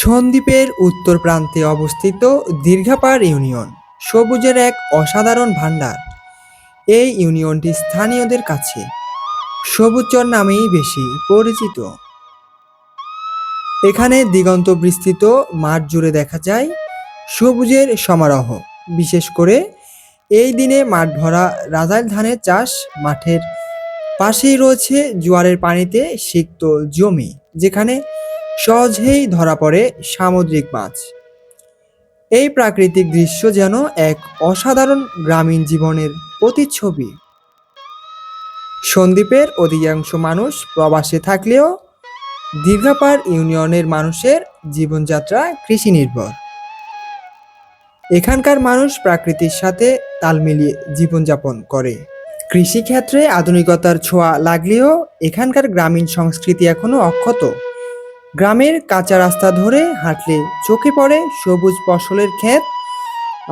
সন্দ্বীপের উত্তর প্রান্তে অবস্থিত দীর্ঘাপাড় ইউনিয়ন, সবুজের এক অসাধারণ ভাণ্ডার। এই ইউনিয়নটি স্থানীয়দের কাছে সবুজচর নামেই বেশি পরিচিত। এখানে দিগন্ত বিস্তৃত মাঠ জুড়ে দেখা যায় সবুজের সমারোহ। বিশেষ করে এই দিনে মাঠ ভরা রাজাল ধানের চাষ মাঠের পাশেই রয়েছে জোয়ারের পানিতে সিক্ত জমি, যেখানে সহজেই ধরা পড়ে সামুদ্রিক মাছ। এই প্রাকৃতিক দৃশ্য যেন এক অসাধারণ গ্রামীণ জীবনের প্রতিচ্ছবি। সন্দ্বীপের অধিকাংশ মানুষ প্রবাসে থাকলেও দীর্ঘাপাড় ইউনিয়নের মানুষের জীবনযাত্রা কৃষি নির্ভর এখানকার মানুষ প্রাকৃতির সাথে তাল মিলিয়ে জীবনযাপন করে। কৃষিক্ষেত্রে আধুনিকতার ছোঁয়া লাগলেও এখানকার গ্রামীণ সংস্কৃতি এখনও অক্ষত। গ্রামের কাঁচা রাস্তা ধরে হাঁটলে চোখে পড়ে সবুজ ফসলের ক্ষেত,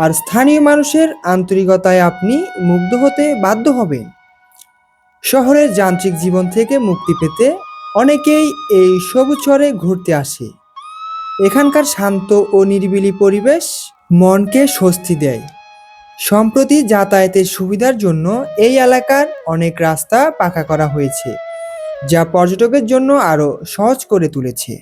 আর স্থানীয় মানুষের আন্তরিকতায় আপনি মুগ্ধ হতে বাধ্য হবেন। শহরের যান্ত্রিক জীবন থেকে মুক্তি পেতে অনেকেই এই সবুজ শহরে ঘুরতে আসে। এখানকার শান্ত ও নিরিবিলি পরিবেশ মনকে স্বস্তি দেয়। সম্প্রতি যাতায়াতের সুবিধার জন্য এই এলাকার অনেক রাস্তা পাকা করা হয়েছে। যা পর্যটকের জন্য আরও সহজ করে তুলেছে।